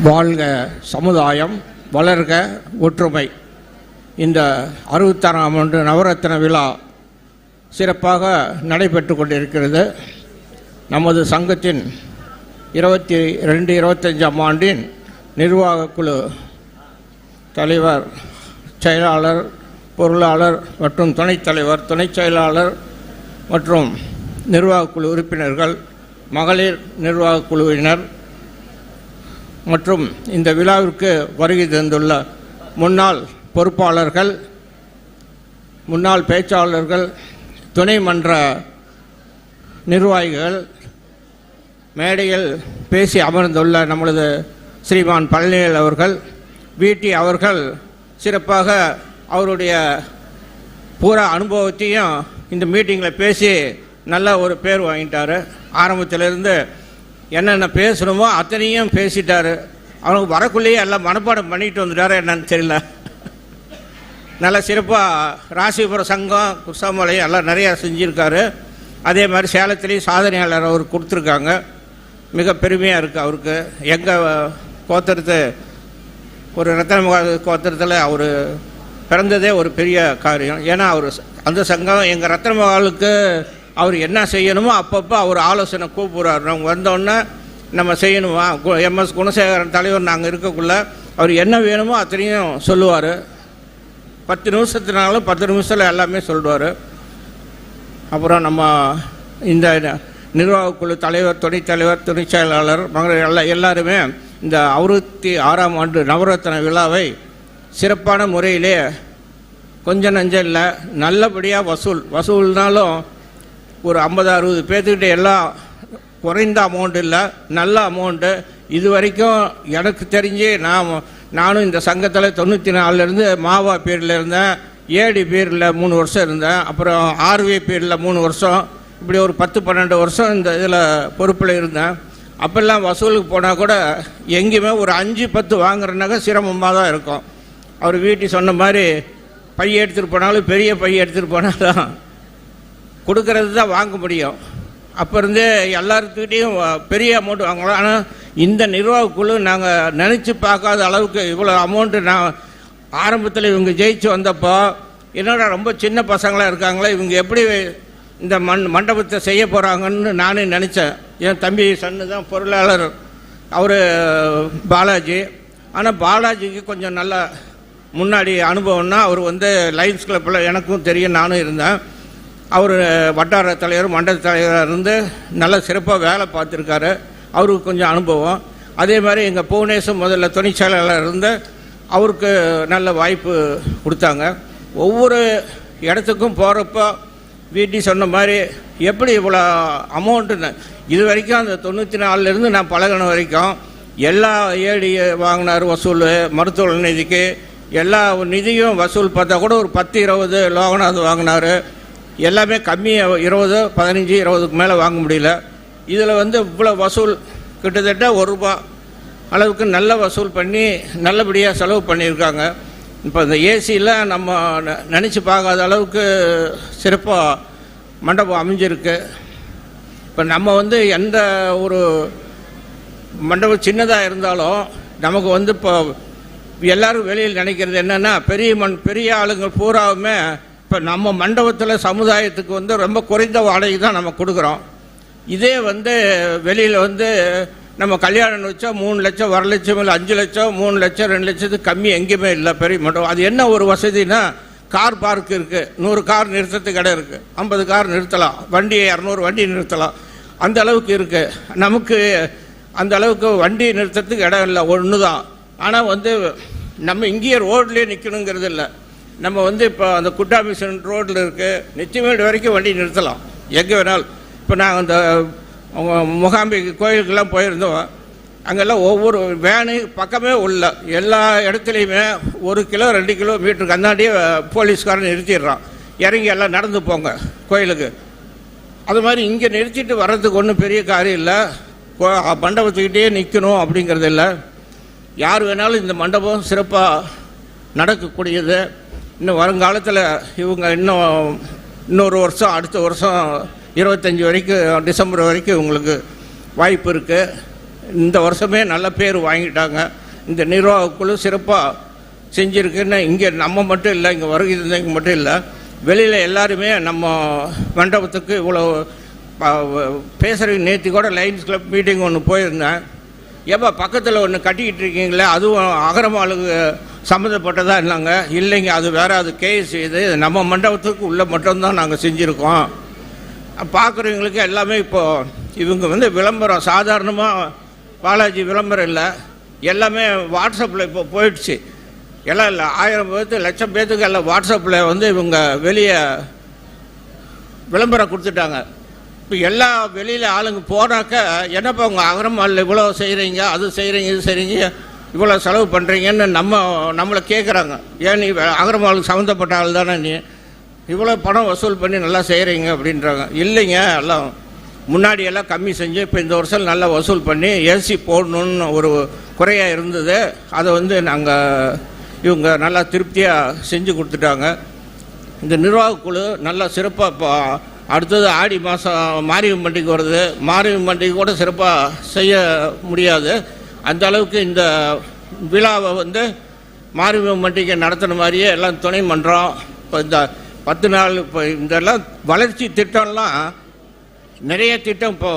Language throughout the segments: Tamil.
வாழ்க சமுதாயம் வளர்க ஒற்றுமை. இந்த அறுபத்தாறாம் ஆண்டு நவரத்ன விழா சிறப்பாக நடைபெற்று கொண்டிருக்கிறது. நமது சங்கத்தின் இருபத்தி ரெண்டு இருபத்தஞ்சாம் ஆண்டின் நிர்வாகக்குழு தலைவர் செயலாளர் பொருளாளர் மற்றும் துணைத் தலைவர் துணைச் செயலாளர் மற்றும் நிர்வாகக் குழு உறுப்பினர்கள் மகளிர் நிர்வாகக் குழுவினர் மற்றும் இந்த விழாவிற்கு வருகை தந்துள்ள முன்னாள் பொறுப்பாளர்கள் முன்னாள் பேச்சாளர்கள் துணை மன்ற நிர்வாகிகள் மேடையில் பேசி அமர்ந்துள்ள நம்மளது ஸ்ரீமான் பழனியல் அவர்கள் வீட்டி அவர்கள் சிறப்பாக அவருடைய பூரா அனுபவத்தையும் இந்த மீட்டிங்கில் பேசி நல்ல ஒரு பேர் வாங்கிட்டார். ஆரம்பத்திலிருந்து என்னென்ன பேசணுமோ அத்தனையும் பேசிட்டாரு. அவனுக்கு வரக்குள்ளேயே எல்லாம் மனப்பாடம் பண்ணிட்டு வந்துட்டாரு என்னன்னு தெரியல. நல்ல சிறப்பாக ராசிபுரம் சங்கம் குசாமலை எல்லாம் நிறையா செஞ்சுருக்காரு. அதே மாதிரி சேலத்துலேயும் சாதனையாளர் அவர் கொடுத்துருக்காங்க. மிக பெருமையாக இருக்குது அவருக்கு. எங்கள் கோத்திரத்து ஒரு ரத்தன கோத்திரத்தில் அவர் பிறந்ததே ஒரு பெரிய காரியம். ஏன்னா அவர் அந்த சங்கம் எங்கள் ரத்தன மகாலுக்கு அவர் என்ன செய்யணுமோ அப்பப்போ அவர் ஆலோசனை கூப்பிட்றாரு. நம்ம வந்தோடனே நம்ம செய்யணுமா எம்எஸ் குணசேகரன் தலைவர் நாங்கள் இருக்கக்குள்ள அவர் என்ன வேணுமோ அத்தனையும் சொல்லுவார். பத்து நிமிஷத்தினாலும் பத்து நிமிஷத்தில் எல்லாமே சொல்லுவார். அப்புறம் நம்ம இந்த நிர்வாகக்குழு தலைவர் துணைத் தலைவர் துணை செயலாளர் மகளிர் எல்லா எல்லாருமே இந்த அறுபத்தி ஆறாம் ஆண்டு நவரத்ன விழாவை சிறப்பான முறையிலே கொஞ்சம் நஞ்சம் இல்லை நல்லபடியாக வசூல். வசூல்னாலும் ஒரு ஐம்பது அறுபது பேர்த்துக்கிட்ட எல்லாம் குறைந்த அமௌண்ட் இல்லை நல்ல அமௌண்ட்டு இது வரைக்கும் எனக்கு தெரிஞ்சு நான் நானும் இந்த சங்கத்தில் தொண்ணூற்றி நாலுலேருந்து மாவா பேரில் இருந்தேன் ஏடி பேரில் மூணு வருஷம் இருந்தேன் அப்புறம் ஆர்வி பேரில் மூணு வருஷம் இப்படி ஒரு பத்து பன்னெண்டு வருஷம் இந்த இதில் பொறுப்பில் இருந்தேன். அப்போல்லாம் வசூலுக்கு போனால் கூட எங்கேயுமே ஒரு அஞ்சு பத்து வாங்குறனாக்க சிரமமாக தான் இருக்கும். அவர் வீட்டு சொன்ன மாதிரி பைய எடுத்துகிட்டு போனாலும் பெரிய பைய எடுத்துகிட்டு போனாலும் கொடுக்கறது தான் வாங்க முடியும். அப்போ இருந்தே எல்லாத்துக்கிட்டையும் பெரிய அமௌண்ட் வாங்கலாம் ஆனால் இந்த நிர்வாகக்குழு நாங்கள் நினச்சி பார்க்காத அளவுக்கு இவ்வளோ அமௌண்ட்டு நான் ஆரம்பத்தில் இவங்க ஜெயிச்சு வந்தப்போ என்னடா ரொம்ப சின்ன பசங்களாக இருக்காங்களே இவங்க எப்படி இந்த மண் மண்டபத்தை செய்ய போகிறாங்கன்னு நானே நினச்சேன். என் தம்பி சன்னு தான் பொருளாளர். அவர் பாலாஜி. ஆனால் பாலாஜிக்கு கொஞ்சம் நல்ல முன்னாடி அனுபவம்னா அவர் வந்து லைன்ஸ் கிளப்பில் எனக்கும் தெரியும் நானும் இருந்தேன். அவர் வட்டார தலைவர் மண்டல தலைவராக இருந்து நல்ல சிறப்பாக வேலை பார்த்துருக்காரு. அவருக்கு கொஞ்சம் அனுபவம். அதே மாதிரி எங்கள் புவனேஸ்வர் முதல்ல துணைச் இருந்து அவருக்கு நல்ல வாய்ப்பு கொடுத்தாங்க. ஒவ்வொரு இடத்துக்கும் போகிறப்போ வீட்டி சொன்ன மாதிரி எப்படி இவ்வளோ அமௌண்ட்டுன்னு இது வரைக்கும் அந்த தொண்ணூற்றி நாலுலேருந்து நான் பழகின வரைக்கும் எல்லா ஏடி வாங்கினார் வசூல் மருத்துவ நிதிக்கு. எல்லா நிதியும் வசூல் பார்த்தா கூட ஒரு பத்து இருபது லோகநாத் வாங்கினார். எல்லாமே கம்மி இருபது பதினஞ்சு இருபதுக்கு மேலே வாங்க முடியல. இதில் வந்து இவ்வளோ வசூல் கிட்டத்தட்ட ஒரு ரூபா அளவுக்கு நல்ல வசூல் பண்ணி நல்லபடியாக செலவு பண்ணியிருக்காங்க. இப்போ இந்த ஏசியில் நம்ம நினச்சி பார்க்காத அளவுக்கு சிறப்பாக மண்டபம் அமைஞ்சிருக்கு. இப்போ நம்ம வந்து எந்த ஒரு மண்டபம் சின்னதாக இருந்தாலும் நமக்கு வந்து இப்போ எல்லாரும் வெளியில் நினைக்கிறது என்னென்னா பெரிய மண் பெரிய ஆளுங்க பூராவுமே இப்போ நம்ம மண்டபத்தில் சமுதாயத்துக்கு வந்து ரொம்ப குறைந்த வாடகை தான் நம்ம கொடுக்குறோம். இதே வந்து வெளியில் வந்து நம்ம கல்யாணம் வச்சா மூணு லட்சம் வர லட்சம் இல்லை அஞ்சு லட்சம் மூணு லட்சம் ரெண்டு லட்சத்துக்கு கம்மி எங்கேயுமே இல்லை பெரிய மண்டபம். அது என்ன ஒரு வசதினா கார் பார்க் இருக்குது நூறு கார் நிறுத்தத்துக்கு இடம் இருக்குது ஐம்பது கார் நிறுத்தலாம். வண்டி இரநூறு வண்டி நிறுத்தலாம். அந்த அளவுக்கு இருக்குது நமக்கு அந்த அளவுக்கு வண்டி நிறுத்தத்துக்கு இடம் இல்லை. ஒன்று தான் ஆனால் வந்து நம்ம இங்கேயே ரோட்லேயே நிற்கணுங்கிறது இல்லை. நம்ம வந்து இப்போ அந்த குட்டா மிஷன் ரோட்டில் இருக்குது நிச்சயமேடு வரைக்கும் வண்டி நிறுத்தலாம். எங்கே வேணாலும். இப்போ நாங்கள் அந்த முகாம்பி கோயிலுக்கெல்லாம் போயிருந்தோம். அங்கெல்லாம் ஒவ்வொரு வேனு பக்கமே உள்ள எல்லா இடத்துலையுமே ஒரு கிலோ ரெண்டு கிலோ மீட்டருக்கு அந்தாண்டியே போலீஸ்காரன் நிறுத்திடுறான். இறங்கி எல்லாம் நடந்து போங்க கோயிலுக்கு. அது மாதிரி இங்கே நிறுத்திட்டு வர்றதுக்கு ஒன்றும் பெரிய காரியம் இல்லை. மண்டபத்துக்கிட்டே நிற்கணும் அப்படிங்கிறது இல்லை. யார் வேணாலும் இந்த மண்டபம் சிறப்பாக நடக்கக்கூடியது. இன்னும் வருங்காலத்தில் இவங்க இன்னும் இன்னொரு வருஷம் அடுத்த வருஷம் இருபத்தஞ்சி வரைக்கும் டிசம்பர் வரைக்கும் உங்களுக்கு வாய்ப்பு இருக்குது இந்த வருஷமே நல்ல பேர் வாங்கிட்டாங்க. இந்த நிர்வாகக்குழு சிறப்பாக செஞ்சுருக்குன்னு இங்கே நம்ம மட்டும் இல்லை இங்கே வருகை இருந்தவங்க மட்டும் இல்லை வெளியில் எல்லாருமே நம்ம மண்டபத்துக்கு இவ்வளோ பேசுகிற நேற்று கூட லைன்ஸ் கிளப் மீட்டிங் ஒன்று போயிருந்தேன். ஏப்பா பக்கத்தில் ஒன்று கட்டிக்கிட்டு இருக்கீங்களே அதுவும் அகரமாளுக்கு சம்மந்தப்பட்டதாக இல்லைங்க இல்லைங்க அது வேறு அது கேஸ் இது. நம்ம மண்டபத்துக்கு உள்ள மட்டும்தான் நாங்கள் செஞ்சுருக்கோம். பார்க்குறவங்களுக்கு எல்லாமே இப்போது இவங்க வந்து விளம்பரம் சாதாரணமாக பாலாஜி விளம்பரம் இல்லை. எல்லாமே வாட்ஸ்அப்பில் இப்போ போயிடுச்சு. எல்லாம் இல்லை ஆயிரம் பேர்த்து லட்சம் பேர்த்துக்கு எல்லாம் வாட்ஸ்அப்பில் வந்து இவங்க வெளியே விளம்பரம் கொடுத்துட்டாங்க. இப்போ எல்லா வெளியில் ஆளுங்க போனாக்க என்னப்பா உங்கள் அகரமாலில் இவ்வளோ செய்கிறீங்க அது செய்கிறீங்க இது செய்கிறீங்க இவ்வளோ செலவு பண்ணுறீங்கன்னு நம்ம நம்மளை கேட்குறாங்க ஏன் நீ அகரமாலுக்கு சம்மந்தப்பட்ட ஆள் தானே நீ? இவ்வளோ பணம் வசூல் பண்ணி நல்லா செய்கிறீங்க அப்படின்றாங்க. இல்லைங்க எல்லாம் முன்னாடி எல்லாம் கம்மி செஞ்சு இப்போ இந்த வருஷம் நல்லா வசூல் பண்ணி ஏசி போடணுன்னு ஒரு குறையாக இருந்தது. அதை வந்து நாங்கள் இவங்க நல்லா திருப்தியாக செஞ்சு கொடுத்துட்டாங்க. இந்த நிர்வாகக்குழு நல்லா சிறப்பாக இப்போ அடுத்தது ஆடி மாதம் மாரியம்மன் பண்டிகை வருது மாரியம்மன் பண்டிகை கூட சிறப்பாக செய்ய முடியாது. அந்த அளவுக்கு இந்த விழாவை வந்து மாரியம்மன் பண்டிகை நடத்தின மாதிரியே எல்லாம் துணை மன்றம் இப்போ இந்த பத்து நாள் இப்போ இதெல்லாம் வளர்ச்சி திட்டம்லாம் நிறைய திட்டம் இப்போ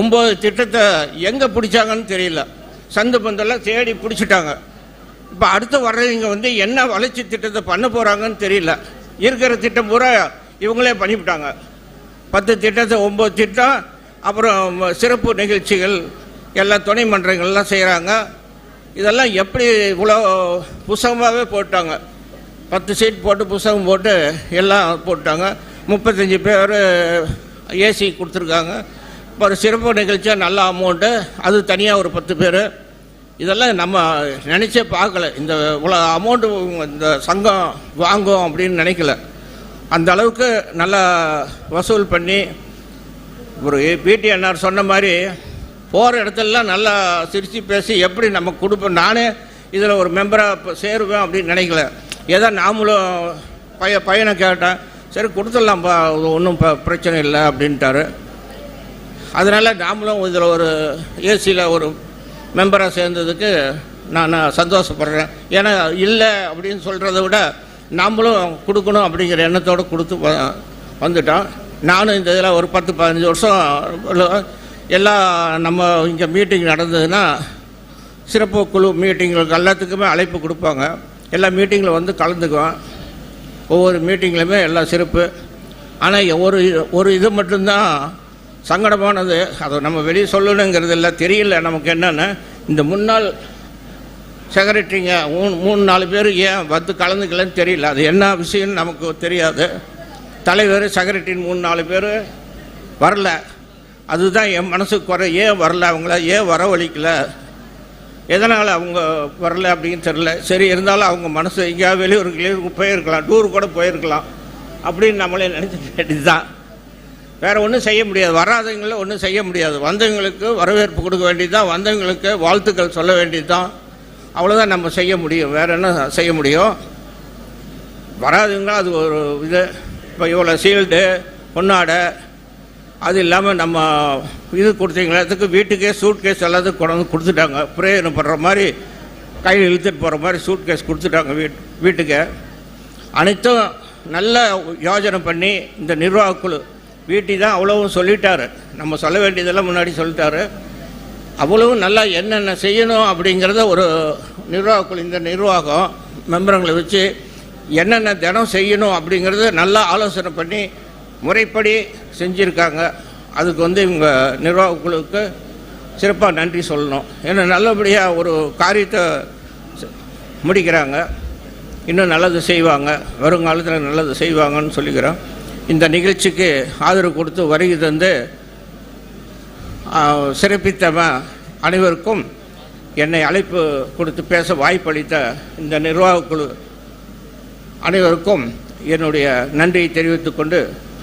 ஒம்பது திட்டத்தை எங்கே பிடிச்சாங்கன்னு தெரியல. சந்து பந்தெல்லாம் தேடி பிடிச்சிட்டாங்க. இப்போ அடுத்து வர்றவங்க வந்து என்ன வளர்ச்சி திட்டத்தை பண்ண போகிறாங்கன்னு தெரியல. இருக்கிற திட்டம் பூரா இவங்களே பண்ணிவிட்டாங்க. பத்து திட்டத்தை ஒம்பது திட்டம் அப்புறம் சிறப்பு நிகழ்ச்சிகள் எல்லா துணை மன்றங்கள்லாம் செய்கிறாங்க இதெல்லாம் எப்படி இவ்வளோ புஸ்தகமாகவே போட்டாங்க. பத்து சீட் போட்டு புஸ்தகம் போட்டு எல்லாம் போட்டாங்க. முப்பத்தஞ்சு பேர் ஏசி கொடுத்துருக்காங்க. இப்போ ஒரு சிறப்பு நிகழ்ச்சியாக நல்ல அமௌண்ட்டு அது தனியாக ஒரு பத்து பேர். இதெல்லாம் நம்ம நினச்சே பார்க்கல. இந்த இவ்வளோ அமௌண்ட்டு இந்த சங்கம் வாங்கும் அப்படின்னு நினைக்கல. அந்த அளவுக்கு நல்லா வசூல் பண்ணி ஒரு பிடிஎன்ஆர் சொன்ன மாதிரி போகிற இடத்துலலாம் நல்லா சிரித்து பேசி எப்படி நம்ம கொடுப்போம் நானே இதில் ஒரு மெம்பராக சேருவேன் அப்படின்னு நினைக்கல. ஏதோ நாமளும் பைய பையனை கேட்டேன். சரி கொடுத்துடலாம்ப்பா ஒன்றும் பிரச்சனை இல்லை அப்படின்ட்டாரு. அதனால் நாமளும் இதில் ஒரு ஏசியில் ஒரு மெம்பராக சேர்ந்ததுக்கு நான் சந்தோஷப்படுறேன். ஏன்னா இல்லை அப்படின்னு சொல்கிறத விட நாமளும் கொடுக்கணும் அப்படிங்கிற எண்ணத்தோடு கொடுத்து வந்துட்டோம். நானும் இந்த இதில் ஒரு பத்து பதினஞ்சு வருஷம் எல்லாம் நம்ம இங்கே மீட்டிங் நடந்ததுன்னா சிறப்பு குழு மீட்டிங்களுக்கு எல்லாத்துக்குமே அழைப்பு கொடுப்பாங்க. எல்லா மீட்டிங்கில் வந்து கலந்துக்குவேன் ஒவ்வொரு மீட்டிங்லையுமே எல்லாம் சிறப்பு. ஆனால் ஒரு ஒரு இது மட்டும்தான் சங்கடமானது. அதை நம்ம வெளியே சொல்லணுங்கிறது இல்லை தெரியல நமக்கு என்னென்னு. இந்த முன்னாள் செக்ரட்டரிங்க மூணு மூணு நாலு பேர் ஏன் வந்து கலந்துக்கலன்னு தெரியல. அது என்ன விஷயம்னு நமக்கு தெரியாது. தலைவர் செக்ரட்டரி மூணு நாலு பேர் வரல. அதுதான் என் மனசுக்கு குறை. ஏன் வரல அவங்கள? ஏன் வரவழைக்கல? எதனால் அவங்க வரல அப்படின்னு தெரில சரி இருந்தாலும் அவங்க மனசு எங்கேயாவது வெளியூருக்கு வெளியூருக்கு போயிருக்கலாம். டூர் கூட போயிருக்கலாம். அப்படின்னு நம்மளே நினச்சி வேண்டியது தான் வேறு ஒன்றும் செய்ய முடியாது. வராதவங்கள ஒன்றும் செய்ய முடியாது. வந்தவங்களுக்கு வரவேற்பு கொடுக்க வேண்டியது தான் வந்தவங்களுக்கு வாழ்த்துக்கள் சொல்ல வேண்டியது தான் அவ்வளோதான் நம்ம செய்ய முடியும். வேறு என்ன செய்ய முடியும்? வராதுங்க அது ஒரு இது. இப்போ இவ்வளோ சீல்டு பொன்னாடை அது இல்லாமல் நம்ம இது கொடுத்தீங்களா அதுக்கு வீட்டுக்கே சூட் கேஸ் எல்லாத்துக்கும் கொண்டு வந்து கொடுத்துட்டாங்க. பண்ணுற மாதிரி கையில் இழுத்துட்டு போகிற மாதிரி சூட் கேஸ் கொடுத்துட்டாங்க வீட் வீட்டுக்கு. அனைத்தும் நல்ல யோஜனை பண்ணி இந்த நிர்வாகக்குழு வீட்டி தான் அவ்வளவும் சொல்லிட்டாரு. நம்ம சொல்ல வேண்டியதெல்லாம் முன்னாடி சொல்லிட்டாரு. அவ்வளவும் நல்லா என்னென்ன செய்யணும் அப்படிங்கிறத ஒரு நிர்வாகக்குழு இந்த நிர்வாகம் மெம்பருங்களை வச்சு என்னென்ன தினம் செய்யணும் அப்படிங்கிறத நல்லா ஆலோசனை பண்ணி முறைப்படி செஞ்சுருக்காங்க. அதுக்கு வந்து இவங்க நிர்வாக குழுவுக்கு சிறப்பாக நன்றி சொல்லணும். ஏன்னா நல்லபடியாக ஒரு காரியத்தை முடிக்கிறாங்க. இன்னும் நல்லது செய்வாங்க. வருங்காலத்தில் நல்லது செய்வாங்கன்னு சொல்லிக்கிறோம். இந்த நிகழ்ச்சிக்கு ஆதரவு கொடுத்து வருகை தந்து ஆ, சிறப்பித்தவன் அனைவருக்கும் என்னை அழைப்பு கொடுத்து பேச வாய்ப்பளித்த இந்த நிர்வாகக்குழு அனைவருக்கும் என்னுடைய நன்றியை தெரிவித்துக்கொண்டு